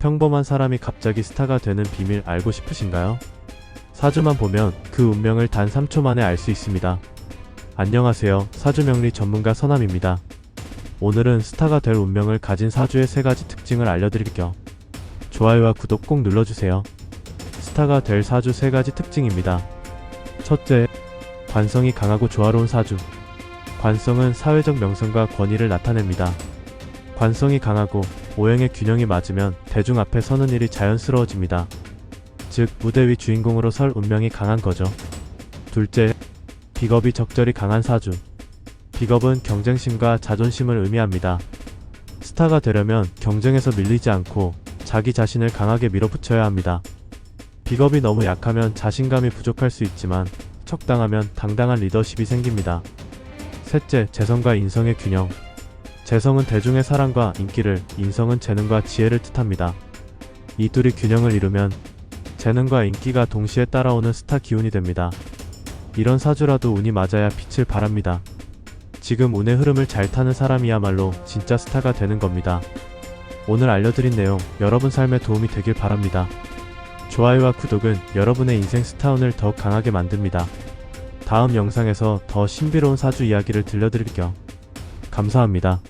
평범한 사람이 갑자기 스타가 되는 비밀 알고 싶으신가요? 사주만 보면 그 운명을 단 3초 만에 알 수 있습니다. 안녕하세요. 사주 명리 전문가 서남입니다. 오늘은 스타가 될 운명을 가진 사주의 세 가지 특징을 알려드릴게요. 좋아요와 구독 꼭 눌러주세요. 스타가 될 사주 세 가지 특징입니다. 첫째, 관성이 강하고 조화로운 사주. 관성은 사회적 명성과 권위를 나타냅니다. 관성이 강하고 오행의 균형이 맞으면 대중 앞에 서는 일이 자연스러워집니다. 즉, 무대 위 주인공으로 설 운명이 강한 거죠. 둘째, 비겁이 적절히 강한 사주. 비겁은 경쟁심과 자존심을 의미합니다. 스타가 되려면 경쟁에서 밀리지 않고 자기 자신을 강하게 밀어붙여야 합니다. 비겁이 너무 약하면 자신감이 부족할 수 있지만 적당하면 당당한 리더십이 생깁니다. 셋째, 재성과 인성의 균형. 재성은 대중의 사랑과 인기를, 인성은 재능과 지혜를 뜻합니다. 이 둘이 균형을 이루면 재능과 인기가 동시에 따라오는 스타 기운이 됩니다. 이런 사주라도 운이 맞아야 빛을 발합니다. 지금 운의 흐름을 잘 타는 사람이야말로 진짜 스타가 되는 겁니다. 오늘 알려드린 내용 여러분 삶에 도움이 되길 바랍니다. 좋아요와 구독은 여러분의 인생 스타운을 더욱 강하게 만듭니다. 다음 영상에서 더 신비로운 사주 이야기를 들려드릴게요. 감사합니다.